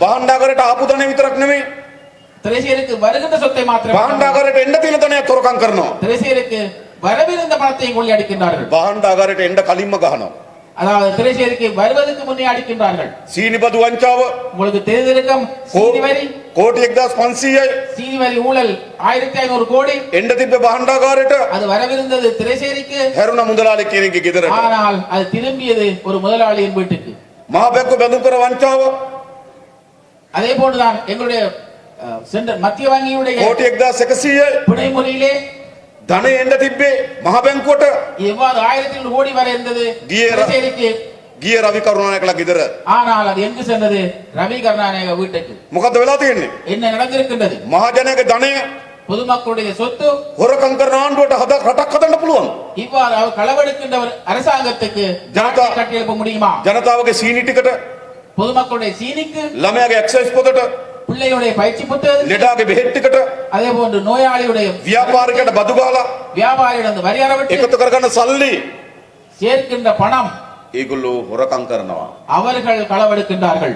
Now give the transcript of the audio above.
භාණ්ඩාගරයට ආපු ධනෙ විතරක් නෙමෙයි திரைசீருக்கு வருகின்ற சொத்தை மாத்திரம் භාණ්ඩාගරයට එන්න තියෙන ධනයත් හොරකම් කරනවා திரைசீருக்கு வரவிருந்த பணத்தையும் கொள்ளையடிக்கின்றார்கள் භාණ්ඩාගරයට එන්න කලින්ම ගහනවා அதாவது திரைசீருக்கு வருவதற்கு முன்னே அடிக்கின்றார்கள் සීනිබදු වංචාව உங்களுக்கு தெரிந்திருக்கும் කෝ- சீனி வரி කෝටි 1500යි சீனி வரி ஊழல் ஆயிரத்தி ஐநூறு கோடி එන්න තිබ්බ භාණ්ඩාගාරයට அது வரவிருந்தது திரைசேரிக்கு හැරුණ මුදලාලි කෙනෙක්ගේ ගෙදරට ஆனால் அது திரும்பியது ஒரு முதலாளியின் வீட்டுக்கு මහා බැංකුව බැඳුම් කර වංචාව அதே போன்றுதான் எங்களுடைய அஹ், சென்ற மத்திய வங்கியுடைய කෝටි 1100යි பிணைமுறையிலே ධනෙ එන්න තිබ්බේ මහා බැංකුවට எவ்வாறு ஆயிரத்தி ஐநூறு கோடி வரை இருந்தது கியர- திரைசேரிக்கு ගිය රවි කරුණානායකලා ගෙදර ஆனால் அது எங்கு சென்றது ரவி கருணாநாயக வீட்டுக்கு මොකද්ද වෙලා තියෙන්නේ என்ன நடந்திருக்கின்றது මහජනයාගේ ධනය பொதுமக்களுடைய சொத்து හොරකම් කරන ආණ්ඩුවට හද රටක් හදන්න පුළුවන් இவ்வாறு அவர் களவெடுக்கின்ற ஒரு அரசாங்கத்துக்கு ஜனதா- நாட்டை கட்டியெழுப்ப முடியுமா ජනතාවගේ සීනි ටිකට பொதுமக்களுடைய சீனிக்கு ළමයාගේ ඇක්සස් පොතට பிள்ளையுடைய பயிற்சி புத்தகம் ලෙඩාගේ බෙහෙත් ටිකට அதே போன்று நோயாளியுடைய ව්‍යාපාරිකයට බදු ගහලා வியாபாரியிடம் அந்த வரி அறவிட்டு එකතු කරගන්න සල්ලි சேர்க்கின்ற பணம் ඒගොල්ලෝ හොරකම් කරනවා அவர்கள் களவெடுக்கின்றார்கள்